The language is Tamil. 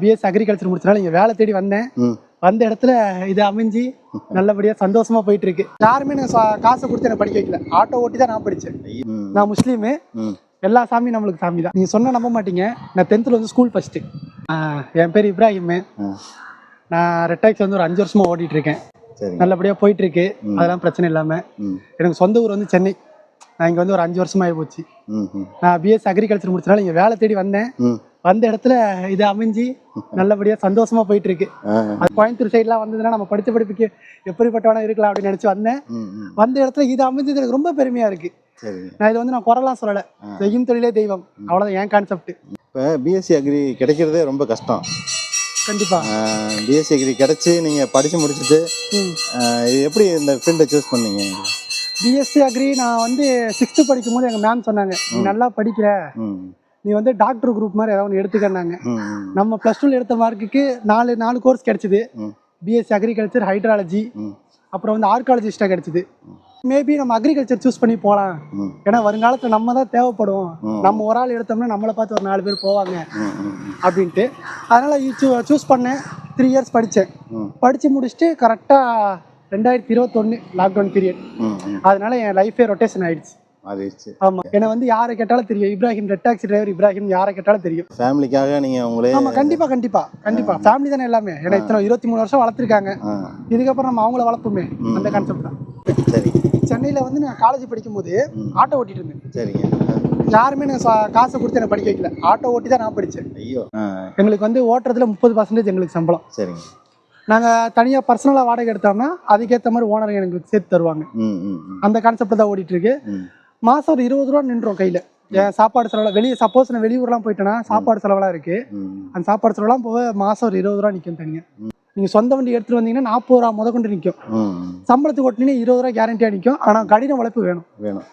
பிஎஸ் அக்ரிகல்ச்சர் முடிச்சனால இங்க வேலை தேடி வந்தேன். வந்த இடத்துல இது அமைஞ்சு நல்லபடியா சந்தோஷமா போயிட்டு இருக்கு யாருமே சா- காசை கொடுத்து எனக்கு படிக்க வைக்கல. ஆட்டோ ஓட்டி தான் நான் படிச்சேன். நான் முஸ்லீமு. எல்லா சாமியும் நம்மளுக்கு சாமி தான். நீங்க சொன்னா நம்ப மாட்டீங்க. நான் டென்த்தில் வந்து ஸ்கூல் ஃபர்ஸ்ட் என் பேர் இப்ராஹிம். நான் ரெட்டாக்ஸ் வந்து ஒரு அஞ்சு வருஷமா ஓட்டிட்டு இருக்கேன் நல்லபடியா போயிட்டு இருக்கு அதெல்லாம் பிரச்சனை இல்லாம. எனக்கு சொந்த ஊர் வந்து சென்னை. நான் இங்க வந்து ஒரு அஞ்சு வருஷமா ஆகி போச்சு நான் பிஎஸ் அக்ரிகல்ச்சர் முடிச்சனால இங்க வேலை தேடி வந்தேன். வந்த இடத்துல இது அமைஞ்சு நல்லபடியா சந்தோஷமா போயிட்டு இருக்கு அது கோயம்புத்தூர் சைட்லாம் வந்ததுன்னா நம்ம படித்த படிப்புக்கு எப்படிப்பட்டவனா இருக்கலாம் அப்படின்னு நினைச்சு வந்தேன். வந்த இடத்துல இது அமைஞ்சது எனக்கு ரொம்ப பெருமையா இருக்கு. நான் இது வந்து நான் குரலாம் சொல்லலை. செய்யும் தொழிலே தெய்வம். அவ்வளவுதான் என் கான்செப்ட் இப்போ பிஎஸ்சி அக்ரி கிடைக்கிறதே ரொம்ப கஷ்டம். கண்டிப்பா. பிஎஸ்சி அக்ரி கிடைச்சி நீங்கள் படித்து முடிச்சுட்டு எப்படி இந்த ஃபீல்டை சூஸ் பண்ணீங்க? பிஎஸ்சி அக்ரி நான் வந்து சிக்ஸ்த்து படிக்கும் போது எங்கள் மேம் சொன்னாங்க நீ நல்லா படிக்கிற. நீ வந்து டாக்டர் குரூப் மாதிரி ஏதாவது ஒன்று எடுத்துக்கன்னாங்க. நம்ம ப்ளஸ் டூவில் எடுத்த மார்க்குக்கு நாலு நாலு கோர்ஸ் கிடைச்சிது. பிஎஸ்சி அக்ரிகல்ச்சர் ஹைட்ராலஜி அப்புறம் வந்து ஆர்காலஜிஸ்டாக கிடைச்சிது. மேபி நம்ம அக்ரிகல்ச்சர் சூஸ் பண்ணி போகலாம் ஏன்னா வருங்காலத்தில் நம்ம தான் தேவைப்படும். நம்ம ஒரு ஆள் எடுத்தோம்னா நம்மளை பார்த்து ஒரு நாலு பேர் போவாங்க. அப்படின்ட்டு. அதனால் சூஸ் பண்ணேன். த்ரீ இயர்ஸ் படித்தேன் படித்து முடிச்சுட்டு கரெக்டாக ரெண்டாயிரத்தி இருபத்தொன்று லாக்டவுன் பீரியட் அதனால என் லைஃபே ரொட்டேஷன் ஆயிடுச்சு. மாறிடுச்சு. ஆமாம் என்னை வந்து யாரை கேட்டாலும் தெரியும். Ibrahim red taxi driver Ibrahim யாரை கேட்டாலும் தெரியும். ஃபேமிலிக்காக நீங்கள் உங்களே ஆமாம் கண்டிப்பாக கண்டிப்பாக கண்டிப்பாக ஃபேமிலி தானே எல்லாமே. ஏன்னா இத்தனை இருபத்தி மூணு வருஷம் வளர்த்துருக்காங்க. இதுக்கப்புறம் நம்ம அவங்கள வளர்ப்போமே. அந்த கான்செப்ட் தான். சரி. சென்னையில் வந்து நான் காலேஜ் படிக்கும்போது ஆட்டோ ஓட்டிட்டு இருந்தேன். சரிங்க. யாருமே சா- காசை கொடுத்து எனக்கு படிக்க வைக்கல. ஆட்டோ ஓட்டி தான் நான் படித்தேன் ஐயோ. எங்களுக்கு வந்து ஓட்டுறதுல முப்பது பர்சன்டேஜ் எங்களுக்கு சம்பளம். சரிங்க. நாங்கள் தனியாக பர்சனலாக வாடகை எடுத்தோம்னா அதுக்கேற்ற மாதிரி ஓனர் எங்களுக்கு சேர்த்து தருவாங்க. அந்த கான்செப்ட் தான் ஓடிட்டு இருக்கு. ம். மாதம் ஒரு இருபது ரூபா நின்றோம் கையில். சாப்பாடு செலவு வெளியே சப்போஸ் நான் வெளியூர்லாம் போயிட்டேன்னா சாப்பாடு செலவெல்லாம் இருக்கு. அந்த சாப்பாடு செலவுலாம் போக மாதம் ஒரு இருபது ரூபா நிற்கும் தனியாக நீங்கள் சொந்த வண்டி எடுத்துட்டு வந்தீங்கன்னா நாற்பது ரூபா முத கொண்டு நிற்கும் சம்பளத்துக்கு ஓட்டினீங்கன்னா இருபது ரூபா கேரண்டியாக நிற்கும் ஆனால் கடின உழைப்பு வேணும். வேணும்.